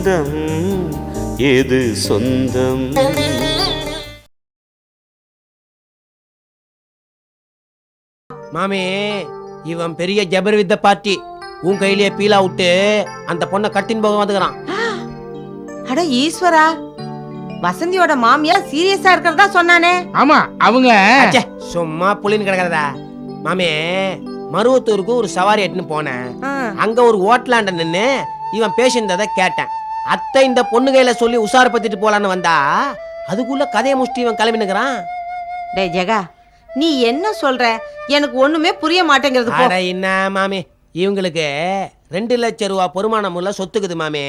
பந்தம் எது சொந்தம்? மாமி இவன் பெரிய ஜபர் வித்த பார்ட்டி உன் கையிலேயே பீலா விட்டு அந்த பொண்ணை கட்டின் போக வந்துக்கிறான். அட ஈஸ்வரா வசந்தியோட மாமியா சீரியஸா இருக்கிறதா சொன்னானே. ஆமா அவங்க. அச்சே, சும்மா புள்ளின்னு கிடக்கிறதா? மாமி மருவத்தூருக்கு ஒரு சவாரி எட்டுன்னு போனேன். ஆ, அங்க ஒரு ஓட்டலாண்ட நின்னு இவன் பேசியிருந்ததை கேட்டேன். அத்தை இந்த பொண்ணு கையில சொல்லி உஷார் பத்திட்டு போலான்னு வந்தா அதுக்குள்ள கதையை முடிச்சுட்டு இவன் கிளம்பினுக்கிறான். டேய் ஜெகா நீ என்ன சொல்ற? எனக்கு ஒண்ணுமே புரிய மாட்டேங்கிறது போ. அட என்ன மாமி இவங்களுக்கு ரெண்டு லட்சம் ரூபா பொறுமானம் உள்ள சொத்துக்குது மாமி.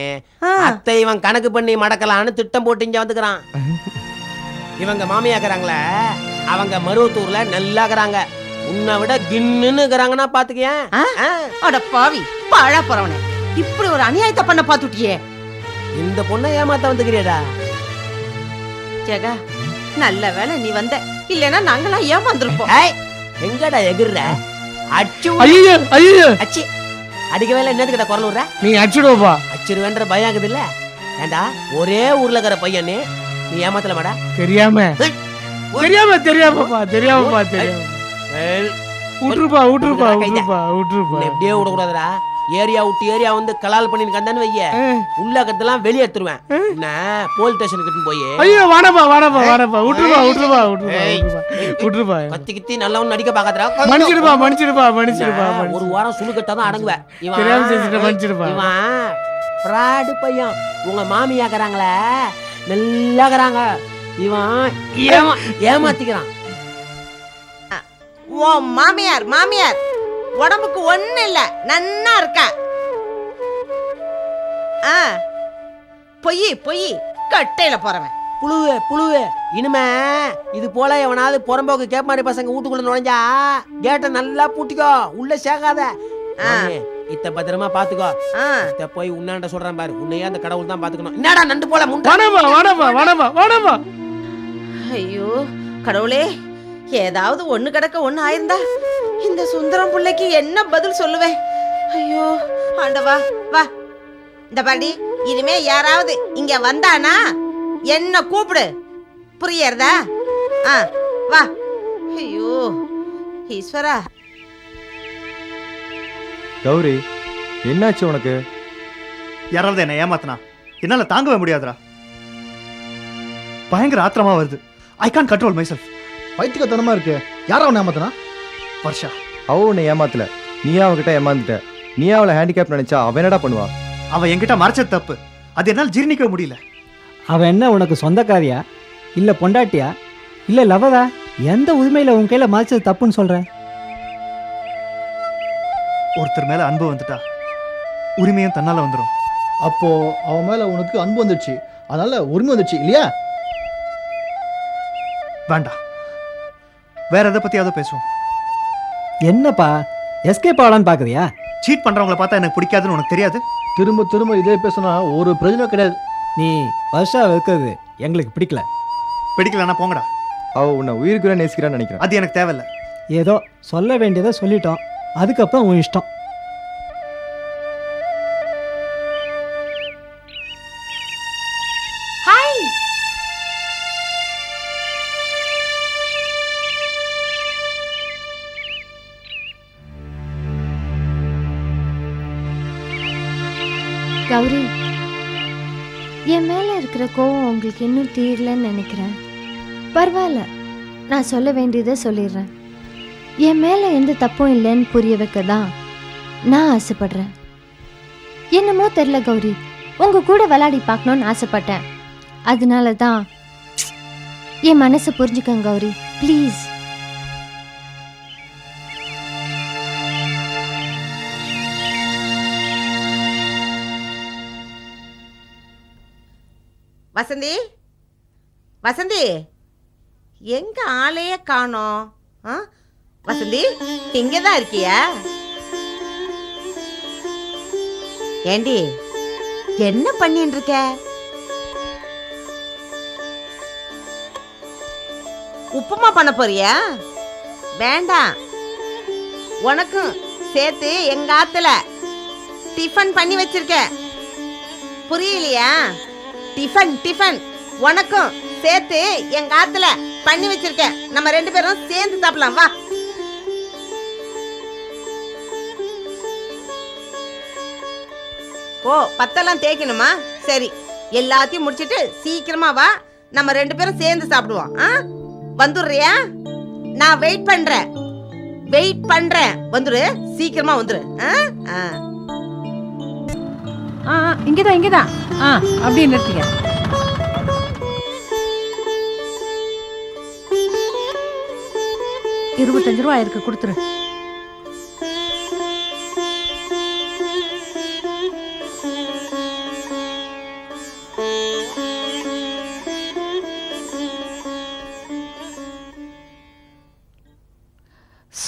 ஆ, அத்தை இவன் கணக்கு பண்ணி மடக்கலான்னு திட்டம் போட்டு இங்க வந்துக்கிறான். இவங்க மாமியாக்குறாங்களே அவங்க மருவத்தூர்ல நல்லாக்குறாங்க. உன்னை விட கின்னுன்னு இருக்கிறாங்கன்னா பாத்துக்கேன் ஆ? அட பாவி பாழா போறவனே. இப்படி ஒரு அநியாயத்தை பண்ண பாத்துட்டியே. இந்த பொண்ணை ஏமாத்த வந்துக்கிறியடா ஜெகா நல்ல வேளை நீ வந்த. இல்லனா நாங்களாம் ஏமாந்துருப்போம். ஏய், எங்கடா எகிர்ற? அச்சு ஐயோ ஐயோ அச்சி. அடிக்க வேலை என்னதுக்கிட்ட குரல் விடுற நீ அடிச்சுடுவப்பா. அச்சிருவேன்ற பயம் ஆகுது இல்ல ஏண்டா ஒரே ஊர்ல இருக்கிற பையனே நீ ஏமாத்தல மாடா தெரியாம தெரியாம தெரியாமப்பா தெரியாமப்பா தெரியாம. விட்டுருப்பா விட்டுருப்பா. விட்டுருப்பா விட்டுருப்பா எப்படியே விடக்கூடாதுடா. ஏரியா விட்டு ஏரியா வந்து கலால் பண்ணிட்டு கந்தான்னு வைய. உள்ள கத்தெல்லாம் வெளியே எடுத்துருவேன். என்ன? போலீஸ் ஸ்டேஷனுக்கு போய். ஐயோ வாடப்பா வாடப்பா வாடப்பா. விட்டுருப்பா விட்டுருப்பா விட்டுருப்பா. விட்டுருப்பா. கத்தி கித்தி நல்லவன் நடிக்க பாக்காதடா மன்னிச்சிடுப்பா மன்னிச்சிடுப்பா மன்னிச்சிடுப்பா ஒரு. வாரம் சுழுக்கட்டா தான் அடங்குவேன். இவன் தெரியாம செஞ்சுட்டேன், மன்னிச்சிடுப்பா. இவன் ஃப்ராடு பையன். உங்க மாமியாக்குறாங்களே நல்லாக்குறாங்க இவன் ஏமா ஏமாத்திக்கிறான். ஓ மாமியார் மாமியார். உடம்புக்கு ஒண்ணு இல்ல. நன்னா இருக்கா ஆ. பொய் பொய். கட்டையில போறவன். புழுவு புழுவு. இனிமே இது போல எவனாவது புறம்போக்கு கேப்பாரி பசங்க வீட்டுக்குள்ள நுழைஞ்சா கேட்டை நல்லா பூட்டிக்கோ. உள்ள. மாமி, இத்த பத்திரமா பாத்துக்கோ. ஆ. இத்த போய் உன்னாண்ட சொல்றேன் பாரு. உன்னையே அந்த கடவுள் தான் பாத்துக்கணும். என்னடா நண்டு போல முண்டை? வாடப்பா வாடப்பா வாடப்பா வாடப்பா ஐயோ கடவுளே. ஏதாவது ஒண்ணு கிடக்க ஒண்ணு ஆயிருந்தா இந்த சுந்தரம் பிள்ளைக்கு என்ன பதில் சொல்லுவேன்? ஐயோ ஆண்டவா வா. இந்த பாடி இனிமே யாராவது இங்க வந்தானா? என்ன கூப்பிடு. புரியறதா ஆ வா. ஐயோ ஈஸ்வரா. கௌரி என்னாச்சு உனக்கு? யாராவது என்ன ஏமாத்தினா? என்னால தாங்கவே முடியாதுடா. பயங்கர ஆத்திரமா வருது. I can control my self பைத்தியக்காரத்தனமா இருக்கு. யாரா அவனை ஏமாத்தினா? வர்ஷா. அவ உன்னை ஏமாத்தல. நீயா அவகிட்ட ஏமாந்துட்ட? நீயா அவளை ஹேண்டிகேப் நினைச்சா? அவ என்னடா பண்ணுவா? அவ என்கிட்ட மறைச்சது தப்பு. அது என்னால் ஜீர்ணிக்க முடியல. அவ என்ன உனக்கு சொந்தக்காரியா? இல்ல பொண்டாட்டியா? இல்ல லவரா எந்த உரிமையில உன் கையில மறைச்சது தப்புன்னு சொல்ற? ஒருத்தர் மேல அன்பு வந்துட்டா உரிமையும் தன்னால வந்துடும் அப்போ அவன் மேல உனக்கு அன்பு வந்துடுச்சு அதனால உரிமை வந்துடுச்சு இல்லையா? வேண்டாம். வேற எதை பத்தியாவது பேசுவோம். என்னப்பா? எஸ்கேப் ஆகலான்னு பாக்குறியா? சீட் பண்றவங்கள பார்த்தா எனக்கு பிடிக்காதுன்னு உனக்கு தெரியாது? திரும்ப திரும்ப இதே பேசினா ஒரு பிரயோஜனம் கிடையாது. நீ வருஷா இருக்கிறது எங்களுக்கு பிடிக்கல. பிடிக்கலன்னா போங்கடா. அவ உன்னை உயிருக்குற நேசிக்கிறான்னு நினைக்கிறேன். அது எனக்கு தேவையில்ல. ஏதோ சொல்ல வேண்டியதை சொல்லிட்டோம். அதுக்கப்புறம் உன் இஷ்டம். எனக்கு இன்னும் தீரலன்னு நினைக்கிறேன். பரவாயில்ல. நான் சொல்ல வேண்டியதை சொல்லிடுறேன். என் மேல எந்த தப்பும் இல்லைன்னு புரிய வைக்க தான் நான் ஆசைப்படுறேன். என்னமோ தெரில கௌரி. உங்க கூட விளையாடி பார்க்கணும்னு ஆசைப்பட்டேன். அதனால தான் என் மனசை புரிஞ்சுக்கங்க கௌரி. ப்ளீஸ் வசந்தி? வசந்தி எங்க ஆளையே காணோம்? ஆ? வசந்தி இங்க தான் இருக்கியா? ஏண்டி என்ன பண்ணிட்டு இருக்க உப்புமா பண்ண போறியா? வேண்டாம். உனக்கும் சேர்த்து எங்க ஆத்துல டிஃபன் பண்ணி வச்சிருக்க. புரியலையா? டிஃபன் டிஃபன் உனக்கும் சேர்த்து எங்க ஆத்துல பண்ணி வச்சிருக்கேன். நம்ம ரெண்டு பேரும் சேர்ந்து சாப்பிடலாம் வா. ஓ பத்தெல்லாம் தேய்க்கணுமா? சரி எல்லாத்தையும் முடிச்சிட்டு சீக்கிரமா வா. நம்ம ரெண்டு பேரும் சேர்ந்து சாப்பிடுவோம் ஆ? வந்துடுறியா? நான் வெயிட் பண்றேன். வெயிட் பண்றேன். வந்துரு சீக்கிரமா வந்துரு ஆ? ஆ. இங்கதான் இங்கதான். ஆ அப்படின்னு நிறுத்திக்க இருபத்தஞ்சு ரூபா இருக்கு கொடுத்துரு.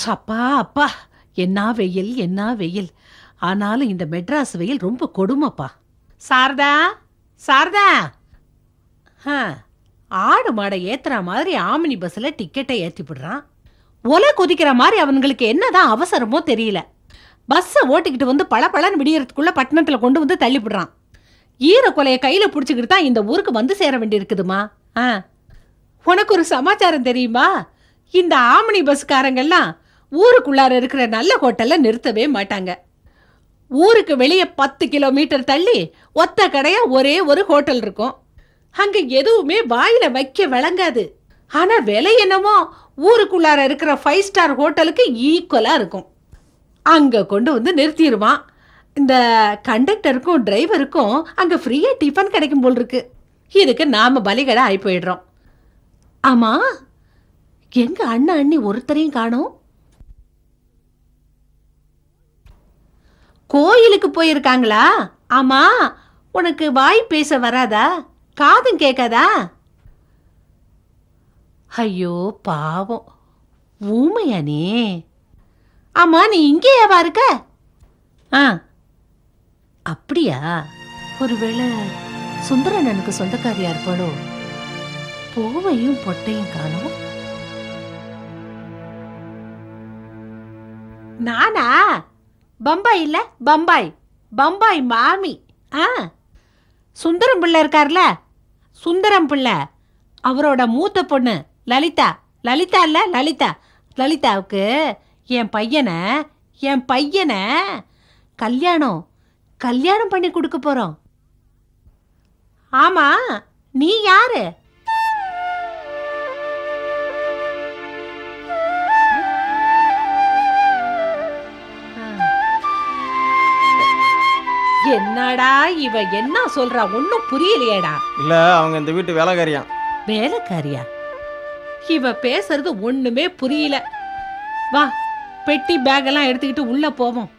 அப்பா அப்பா என்ன வெயில் என்ன வெயில். ஆனாலும் இந்த மெட்ராஸ் வெயில் ரொம்ப கொடுமைப்பா. சாரதா சாரதா. ஆ, ஆடு மாடை ஏத்துற மாதிரி ஆமினி பஸ்ல டிக்கெட்டை ஏற்றி விடுறான் ஒலை கொதிக்கிற மாதிரி அவங்களுக்கு என்னதான் அவசரமோ தெரியல. பஸ்ஸை ஓட்டிக்கிட்டு வந்து பளபளன்னு விடியறதுக்குள்ள பட்டணத்தில் கொண்டு வந்து தள்ளிவிடுறான். ஈர கொலையை கையில் பிடிச்சிக்கிட்டு தான் இந்த ஊருக்கு வந்து சேர வேண்டியிருக்குதுமா? ஆ. உனக்கு ஒரு சமாச்சாரம் தெரியுமா? இந்த ஆமினி பஸ்காரங்கெல்லாம் ஊருக்குள்ளார இருக்கிற நல்ல ஹோட்டல்ல நிறுத்தவே மாட்டாங்க. ஊருக்கு வெளியே பத்து கிலோமீட்டர் தள்ளி ஒத்த கடையாக ஒரே ஒரு ஹோட்டல் இருக்கும். அங்கே எதுவுமே வாயில் வைக்க விளங்காது. ஆனா விலை என்னமோ ஊருக்குள்ளார இருக்கிற ஃபைவ் ஸ்டார் ஹோட்டலுக்கு ஈக்குவலாக இருக்கும். அங்கே கொண்டு வந்து நிறுத்திடுவான் இந்த கண்டக்டருக்கும் டிரைவருக்கும் அங்கே ஃப்ரீயாக டிஃபன் கிடைக்கும் போல் இருக்கு. இதுக்கு நாம் பலிகடை ஆகி போயிடுறோம். ஆமாம் எங்கள் அண்ணன் அண்ணி ஒருத்தரையும் காணும். கோயிலுக்கு போயிருக்காங்களா? ஆமாம் உனக்கு வாய் பேச வராதா? காதும் கேட்காதா? ஐயோ பாவம். ஊமையானே. ஆமா நீ இங்கேயாவா இருக்க? ஆ. அப்படியா? ஒருவேளை சுந்தரனனுக்கு சொந்தக்காரியா இருப்பாளோ பூவையும் பொட்டையும் காணும்? நானா? பம்பாய் இல்ல பம்பாய். பம்பாய் மாமி. ஆ. சுந்தரம் பிள்ளை இருக்கார்ல? சுந்தரம் பிள்ளை. அவரோட மூத்த பொண்ணு. லலிதா லலிதா இல்ல லலிதா. லலிதாவுக்கு என் பையனை என் பையனை கல்யாணம் கல்யாணம் பண்ணி கொடுக்க போறோம். ஆமா நீ யாரு? என்னடா இவ என்ன சொல்றா? ஒன்னும் புரியலையேடா. இல்ல அவங்க இந்த வீட்டு வேலைக்காரியாம். வேலைக்காரியா? இவ பேசுறது ஒண்ணுமே புரியல. வா பெட்டி பேக் எல்லாம் எடுத்துக்கிட்டு உள்ள போவோம்.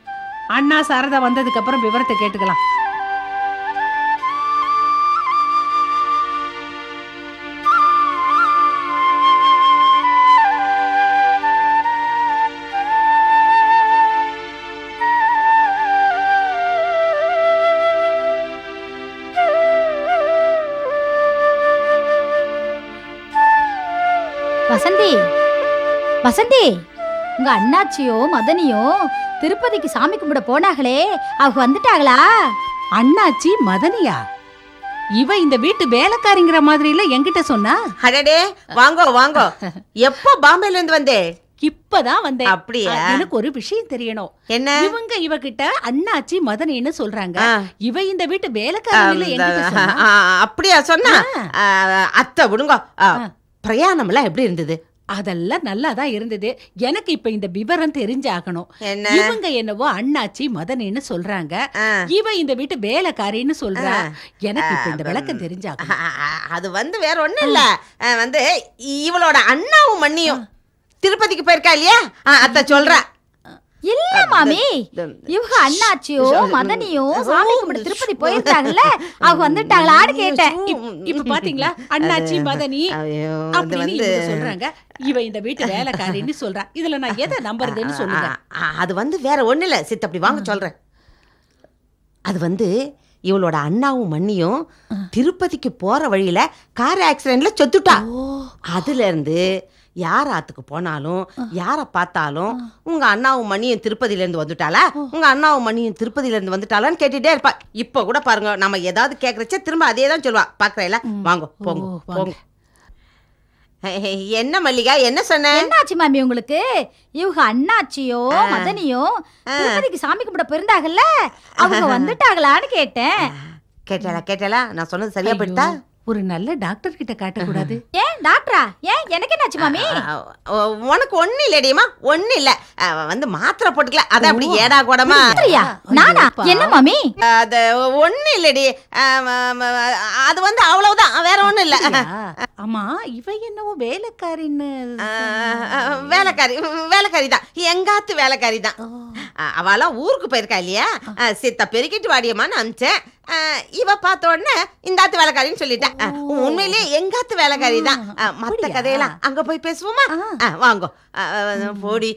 அண்ணா சாரதா வந்ததுக்கு அப்புறம் விவரத்தை கேட்டுக்கலாம். வசந்தி உங்க அண்ணாச்சியோ மதனியோ திருப்பதிக்கு சாமி கும்பிட போனாங்களே அவங்க வந்துட்டாங்களா? அண்ணாச்சி மதனியா? இவ இந்த வீட்டு வேலைக்காரிங்கிற மாதிரி இல்ல என்கிட்ட சொன்னா? அடடே வாங்கோ வாங்கோ. எப்போ பாம்பேல இருந்து வந்தே? இப்பதான் வந்தேன். அப்படியா? எனக்கு ஒரு விஷயம் தெரியணும். என்ன? இவங்க இவகிட்ட அண்ணாச்சி மதனின்னு சொல்றாங்க. இவ இந்த வீட்டு வேலைக்காரி இல்ல என்கிட்ட ஆ, சொன்னா? ஆ, அப்படியா சொன்னா? அத்தை விடுங்க. ஆ. பிரயாணம்லாம் எப்படி இருந்தது? அதெல்லாம் நல்லா தான் இருந்தது. எனக்கு இப்ப இந்த விவரம் தெரிஞ்சாகணும். இவங்க என்னவோ அண்ணாச்சி மதனின்னு சொல்றாங்க. ஆ, இவ இந்த வீட்டு வேலைக்காரின்னு சொல்றா. எனக்கு இப்ப இந்த விளக்கம் தெரிஞ்சாகணும். அது வந்து வேற ஒண்ணும் இல்ல. வந்து இவளோட அண்ணாவும் மண்ணியும் திருப்பதிக்கு போயிருக்கா இல்லையா? அத்தை சொல்றா. இல்ல மாமி. இவங்க அண்ணாச்சியோ மதனியோ சாமி கும்பிட திருப்பதி போயிருந்தாங்கல்ல? அவங்க வந்துட்டாங்களான்னு கேட்டேன். இப்- இப்ப பாத்தீங்களா? அண்ணாச்சி மதனி அப்படின்னு சொல்றாங்க. இவ இந்த வீட்டு வேலைக்காரின்னு சொல்றா. இதுல நான் எதை நம்புறதுன்னு சொல்லுங்க. அது வந்து வேற ஒண்ணு இல்ல. சித்த அப்படி வாங்க சொல்றேன். அது வந்து இவளோட அண்ணாவும் மண்ணியும் திருப்பதிக்கு போற வழியில கார் ஆக்சிடென்ட்ல செத்துட்டா. அதுல இருந்து யார் ஆத்துக்கு போனாலும் யார பார்த்தாலும் உங்க அண்ணாவும் மணியும் திருப்பதியில இருந்து வந்துட்டாளா உங்க அண்ணாவும் மணியும் திருப்பதியில இருந்து வந்துட்டாளான்னு கேட்டுட்டே இருப்பா. இப்ப கூட பாருங்க நம்ம ஏதாவது கேக்குறச்ச திரும்ப அதே தான் சொல்லுவா. பாக்குறேல? வாங்க போங்க. போங்க. என்ன மல்லிகா என்ன சொன்ன? என்னாச்சு மாமி உங்களுக்கு? இவங்க அண்ணாச்சியோ மதனியோ திருப்பதிக்கு சாமி கும்பிட போயிருந்தாங்கல்ல? அவங்க வந்துட்டாங்களான்னு கேட்டேன். கேட்டாளா கேட்டாளா? நான் சொன்னது சரியா போயிட்டா ஒரு நல்ல டாக்டர் கிட்ட காட்டக்கூடாது. ஏன் டாக்டரா ஏன்? எனக்கு என்னாச்சு மாமி? உனக்கு ஒண்ணு இல்லடியம்மா ஒண்ணு இல்ல. வந்து மாத்திரை போட்டுக்கல. அதான் அப்படி ஏடா கூடமா? சரியா நானா. என்ன மாமி? அது ஒண்ணு இல்லடி. அது வந்து அவ்வளவுதான். வேற ஒண்ணும் இல்ல. ஆமா இவ என்னவோ வேலைக்காரின்னு வேலைக்காரி வேலைக்காரி தான். எங்காத்து வேலைக்காரி தான். ஓ, அவளாம் ஊருக்கு போயிருக்கா இல்லையா? சித்த பெருக்கிட்டு வாடியம்மான்னு அமிச்சேன். அஹ், இவ பார்த்த உடனே இந்தாத்து வேலைக்காரின்னு சொல்லிட்டேன் உண்மையிலேயே எங்காத்து வேலைக்காரி தான். அப்படியா? கதையெல்லாம் அங்க போய் பேசுவோமா? வாங்கோ. போடி.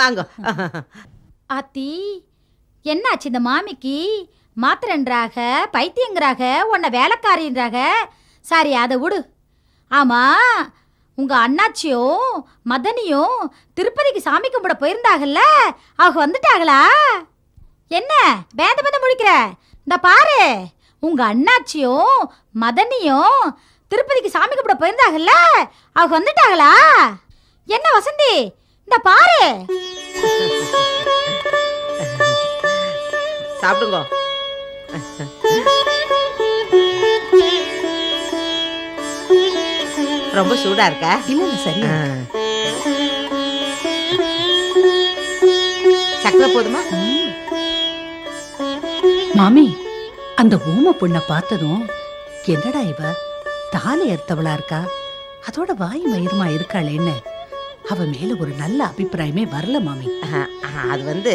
வாங்கோ. ஆத்தி என்னாச்சு இந்த மாமிக்கு? மாத்திரன்றாக பைத்தியங்கிறாக உன்னை வேலைக்காரின்றாக? சரி அதை விடு. ஆமா உங்க அண்ணாச்சியும் மதனியும் திருப்பதிக்கு சாமி கும்பிட போயிருந்தாங்கல்ல அவங்க வந்துட்டாங்களா என்ன? பேத பேத முழிக்கிற? இந்த பாரு. உங்க அண்ணாச்சியும் மதனியும் திருப்பதிக்கு சாமி கும்பிட போயிருந்தாங்கல்ல? அவங்க வந்துட்டாங்களா? என்ன வசந்தி? இந்த பாரு. சாப்பிடுங்க. ரொம்ப சூடா இருக்கா? இல்ல சரியா சக்கரை போதுமா? மாமி அந்த ஊம பொண்ண பார்த்ததும் என்னடா இவ? தாலி அறுத்தவளா இருக்கா? அதோட வாய் மயிருமா இருக்காளேன்னு அவ மேல ஒரு நல்ல அபிப்பிராயமே வரல மாமி. அது வந்து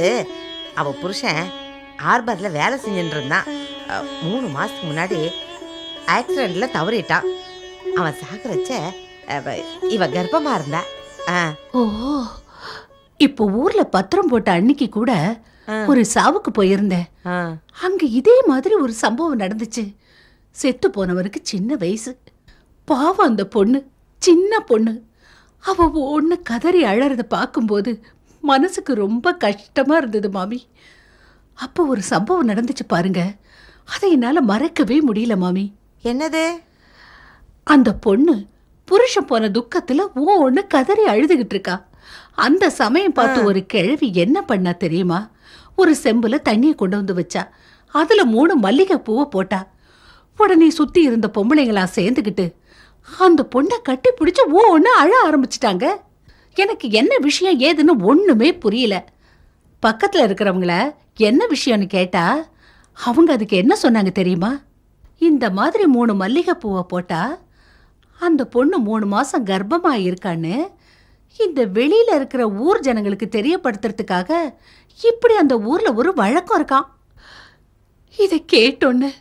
அவ புருஷன் ஹார்பர்ல வேலை செஞ்சுட்டு இருந்தான் மூணு மாசத்துக்கு முன்னாடி ஆக்சிடென்ட்ல தவறிட்டான். அவன் சாகுறச்ச அவ- இவ கர்ப்பமா இருந்தா. ஓ இப்போ ஊர்ல பத்திரம் போட்ட அன்னைக்கு கூட ஒரு சாவுக்கு போயிருந்தேன். அங்க இதே மாதிரி ஒரு சம்பவம் நடந்துச்சு. செத்து போனவருக்கு சின்ன வயசு. பாவம் அந்த பொண்ணு சின்ன பொண்ணு. அவ ஒண்ணு கதறி அழறத பார்க்கும்போது மனசுக்கு ரொம்ப கஷ்டமா இருந்தது மாமி. அப்போ ஒரு சம்பவம் நடந்துச்சு பாருங்க. அதை என்னால மறக்கவே முடியல மாமி. என்னது? அந்த பொண்ணு புருஷன் போன துக்கத்துல ஓ ஒண்ணு கதறி அழுதுகிட்டு இருக்கா. அந்த சமயம் பார்த்து ஒரு கிழவி என்ன பண்ணா தெரியுமா? ஒரு செம்புல தண்ணியை கொண்டு வந்து வச்சா. அதுல மூணு மல்லிகை பூவை போட்டா. உடனே சுத்தி இருந்த பொம்பளைங்களா சேர்ந்துக்கிட்டு அந்த பொண்ணை கட்டி பிடிச்சு ஓ ஒன்று அழ ஆரம்பிச்சிட்டாங்க. எனக்கு என்ன விஷயம் ஏதுன்னு ஒண்ணுமே புரியல. பக்கத்துல இருக்கிறவங்கள என்ன விஷயம்னு கேட்டா அவங்க அதுக்கு என்ன சொன்னாங்க தெரியுமா? இந்த மாதிரி மூணு மல்லிகை பூவை போட்டா அந்த பொண்ணு மூணு மாசம் கர்ப்பமாக இருக்கான்னு இந்த வெளியில இருக்கிற ஊர் ஜனங்களுக்கு தெரியப்படுத்துறதுக்காக இப்படி அந்த ஊர்ல ஒரு வழக்கம் இருக்கான் இதை கேட்டோன்னு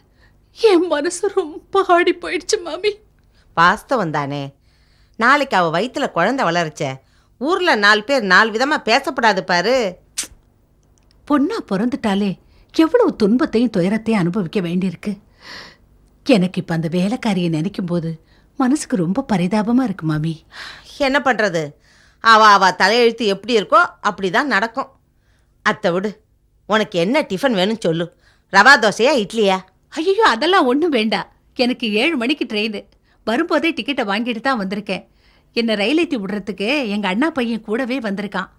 என் மனசு ரொம்ப ஆடி போயிடுச்சு மாமி. வாஸ்தவம் தானே. நாளைக்கு அவ வயித்துல குழந்தை வளர்ச்ச. ஊர்ல நாலு பேர் நாலு விதமா பேசப்படாது பாரு. பொண்ணா பிறந்துட்டாலே எவ்வளவு துன்பத்தையும் துயரத்தையும் அனுபவிக்க வேண்டியிருக்கு. எனக்கு இப்ப அந்த வேலைக்காரியை நினைக்கும் போது மனசுக்கு ரொம்ப பரிதாபமா இருக்கு மாமி. என்ன பண்றது? அவ அவ தலையெழுத்து எப்படி இருக்கோ அப்படிதான் நடக்கும். அத்தை விடு. உனக்கு என்ன டிஃபன் வேணும்னு சொல்லு. ரவா தோசையா இட்லியா? ஐயோ அதெல்லாம் ஒன்றும் வேண்டாம். எனக்கு ஏழு மணிக்கு ட்ரெயின் வரும்போதே டிக்கெட்டை வாங்கிட்டு தான் வந்திருக்கேன். என்னை ரயில் ஏற்றி விடுறதுக்கு எங்கள் அண்ணா பையன் கூடவே வந்திருக்கான்.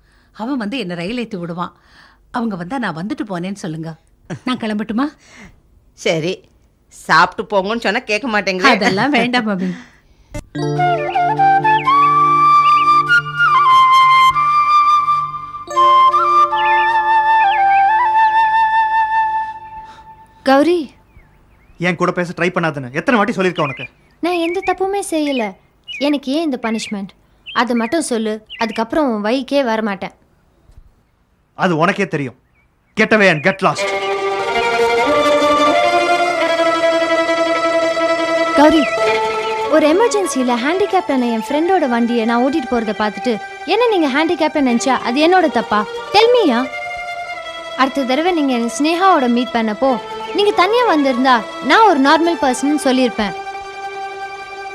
அவன் வந்து என்னை ரயில் ஏற்றி விடுவான். அவங்க வந்தா நான் வந்துட்டு போனேன்னு சொல்லுங்க. நான் கிளம்பட்டுமா? சரி. சாப்பிட்டு போங்கன்னு சொன்னா கேட்க மாட்டேங்க அதெல்லாம் வேண்டாம் மாமி கௌரி. என் கூட பேச ட்ரை பண்ணாதுன்னு. எத்தனை வாட்டி சொல்லியிருக்கேன் உனக்கு? நான் எந்த தப்புமே செய்யல. எனக்கு ஏன் இந்த பனிஷ்மெண்ட் அதை மட்டும் சொல்லு. அதுக்கப்புறம் உன் வைக்கே வரமாட்டேன். அது உனக்கே தெரியும். Get away and get lost Gauri ஒரு எமர்ஜென்சியில் ஹேண்டிகேப்டான என் ஃப்ரெண்டோட வண்டியை நான் ஓட்டிட்டு போகிறத பார்த்துட்டு என்ன நீங்கள் ஹேண்டிகேப்டை நினச்சா? அது என்னோட தப்பா? டெல்மியா அடுத்த தடவை நீங்கள் ஸ்னேகாவோட மீட் பண்ணப்போ நீங்கள் தனியாக வந்திருந்தா நான் ஒரு நார்மல் பர்சன் சொல்லியிருப்பேன்.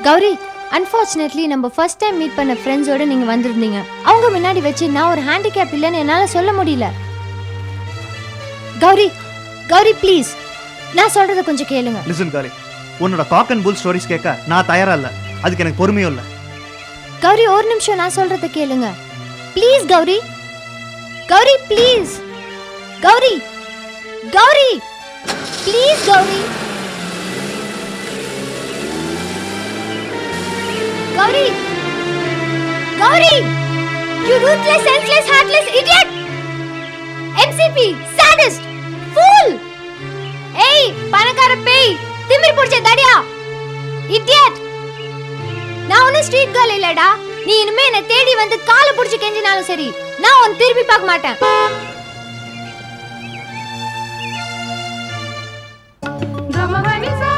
கௌரி அன்ஃபார்ச்சுனேட்லி நம்ம ஃபர்ஸ்ட் டைம் மீட் பண்ண ஃப்ரெண்ட்ஸோட நீங்க வந்திருந்தீங்க. அவங்க முன்னாடி வச்சு நான் ஒரு ஹேண்டிகேப் இல்லைன்னு என்னால சொல்ல முடியல. கௌரி கௌரி ப்ளீஸ் நான் சொல்றத கொஞ்சம் கேளுங்க. லிசன் காலி உன்னோட காக் அண்ட் புல் ஸ்டோரிஸ் கேட்க நான் தயாரா இல்ல. அதுக்கு எனக்கு பொறுமையும் இல்ல. கௌரி ஒரு நிமிஷம் நான் சொல்றத கேளுங்க. Please Gauri. Gauri please Gauri Gauri. Please Gauri Gauri Gauri! You ruthless, senseless, heartless idiot! MCP, sadist, fool! ஏய் பணக்கார பேய் திமிர் பிடிச்ச தடியா இடியட் நான் ஒன்னும் ஸ்ட்ரீட் கேர்ள் இல்லடா. நீ இனிமே என்ன தேடி வந்து காலை புடிச்சு கெஞ்சினாலும் சரி நான் உன் திருப்பி பார்க்க மாட்டேன். நாங்கள்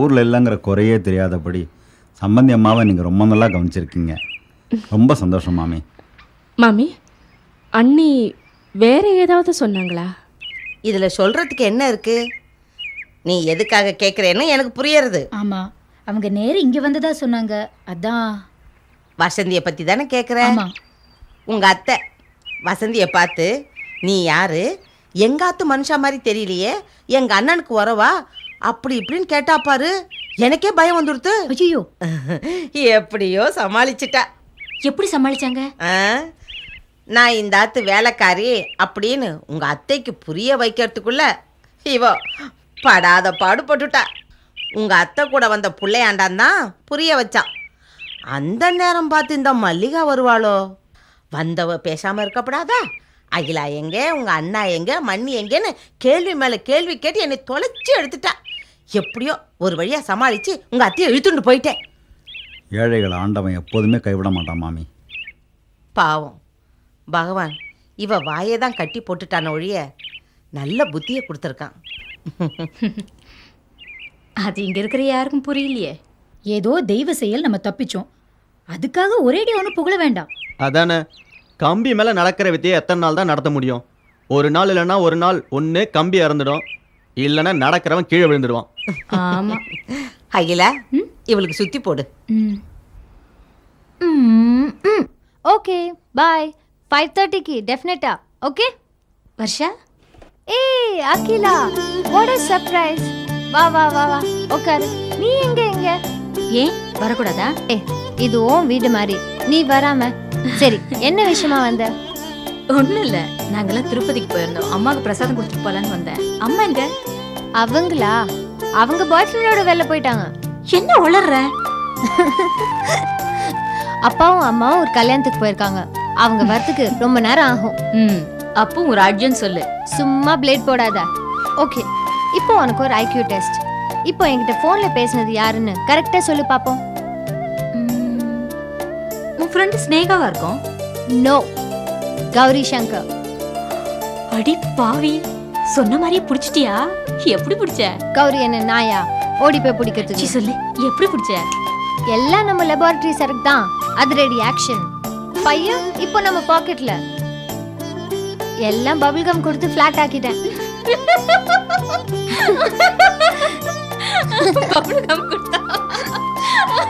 ஊரில் இல்லைங்கிற குறையே தெரியாதபடி சம்பந்தி அம்மாவை நீங்கள் ரொம்ப நல்லா கவனிச்சிருக்கீங்க. ரொம்ப சந்தோஷம் மாமி. மாமி அண்ணி வேற ஏதாவது சொன்னாங்களா? இதுல சொல்றதுக்கு என்ன இருக்கு? நீ எதுக்காக கேக்குறேன்னு எனக்கு புரியறது. ஆமா அவங்க நேரம் இங்க வந்ததா சொன்னாங்க. அதான். வசந்தியை பத்தி தானே கேக்குற? ஆமா. உங்க அத்தை வசந்தியை பார்த்து நீ யாரு? எங்காத்து மனுஷா மாதிரி தெரியலையே. எங்க அண்ணனுக்கு வரவா அப்படி இப்படின்னு கேட்டா பாரு எனக்கே பயம் வந்துடுத்து ஐயோ எப்படியோ சமாளிச்சிட்டா. எப்படி சமாளிச்சாங்க? நான் இந்த ஆத்து வேலைக்காரி அப்படின்னு உங்க அத்தைக்கு புரிய வைக்கிறதுக்குள்ள இவ படாத பாடுபட்டுட்டா. உங்க அத்தை கூட வந்த பிள்ளையாண்டான் தான் புரிய வச்சான் அந்த நேரம் பார்த்து இந்த மல்லிகா வருவாளோ? வந்தவ பேசாம இருக்கப்படாதா. அகிலா எங்க உங்க அண்ணா எங்க மண்ணி எங்கன்னு கேள்வி மேல கேள்வி கேட்டு என்னை தொலைச்சி எடுத்துட்டா. எப்படியோ ஒரு வழியா சமாளிச்சு உங்க அத்தையை இழுத்துட்டு போயிட்டேன். ஏழைகளை ஆண்டவன் எப்போதுமே கைவிட மாட்டான் மாமி. பாவம். பகவான் இவ வாயை தான் கட்டி போட்டுட்டான ஒழிய நல்ல புத்தியை கொடுத்துருக்கான். அது இங்க இருக்கிற யாருக்கும் புரியலையே. ஏதோ தெய்வ செயல் நம்ம தப்பிச்சோம். அதுக்காக ஒரேடி ஒன்று புகழ வேண்டாம். அதானே? கம்பி மேலே நடக்கிற வித்தையை எத்தனை நாள் தான் நடத்த முடியும்? ஒரு நாள் இல்லைன்னா ஒரு நாள் ஒன்று கம்பி இறந்துடும் இல்லைன்னா நடக்கிறவன் கீழே விழுந்துடுவான். ஆமா. அகிலா இவளுக்கு சுத்தி போடு. Okay bye. ஃபைவ் தேர்ட்டிக்கு டெஃபினட்டா ஓகே? வர்ஷா? ஏய் அகிலா வாட் a சர்ப்ரைஸ் வா வா வா வா உட்காரு நீ எங்க எங்க? ஏன்? வரக்கூடாதா? ஏ இது உன் வீடு மாதிரி. நீ வராம. சரி என்ன விஷயமா வந்த? ஒண்ணும் இல்ல. நாங்கெல்லாம் திருப்பதிக்கு போயிருந்தோம். அம்மாவுக்கு பிரசாதம் கொடுத்துட்டு போலான்னு வந்தேன். அம்மா எங்க? அவங்களா? அவங்க பாய் ஃப்ரெண்டோட வெளில போயிட்டாங்க. என்ன உளர்ற? அப்பாவும் அம்மாவும் ஒரு கல்யாணத்துக்கு போயிருக்காங்க. அவங்க வரத்துக்கு ரொம்ப நேரம் ஆகும். ம். அப்போ ஒரு அர்ஜுன் சொல்லு. சும்மா பிளேட் போடாத. ஓகே இப்போ உனக்கு ஒரு ஐக்யூ டெஸ்ட் இப்போ என்கிட்ட ஃபோன்ல பேசுனது யாருன்னு கரெக்டா சொல்லு பாப்போம். ம், உன் ஃப்ரெண்டு ஸ்னேகாவா இருக்கும்? நோ கௌரி சங்கர். அடி பாவி சொன்ன மாதிரியே புடிச்சிட்டியா? எப்படி பிடிச்ச? கௌரி என்ன நாயா? ஓடி போய் பிடிக்கிறதுக்கு. சி சொல்லு எப்படி பிடிச்ச? எல்லாம் நம்ம லெபார்டரி சரக்கு தான். அதிரடி ஆக்ஷன் பையன் இப்போ நம்ம பாக்கெட்ல எல்லாம் பபிள் கம் கொடுத்து ஃபிளாட் ஆக்கிட்டேன்.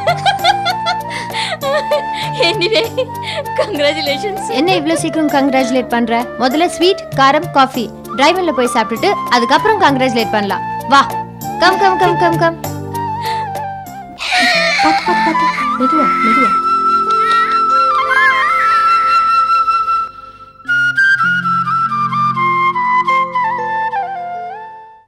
எனிவே கங்க்ராச்சுலேஷன்ஸ் என்ன இவ்ளோ சீக்கிரம் கங்க்ராச்சுலேட் பண்ற? முதல்ல ஸ்வீட் காரம் காஃபி டிரைவர்ல போய் சாப்பிட்டுட்டு அதுக்கப்புறம் கங்க்ராச்சுலேட் பண்ணலாம். வா. Come come come come come பாத்து பாத்து பாத்து. மெதுவா மெதுவா.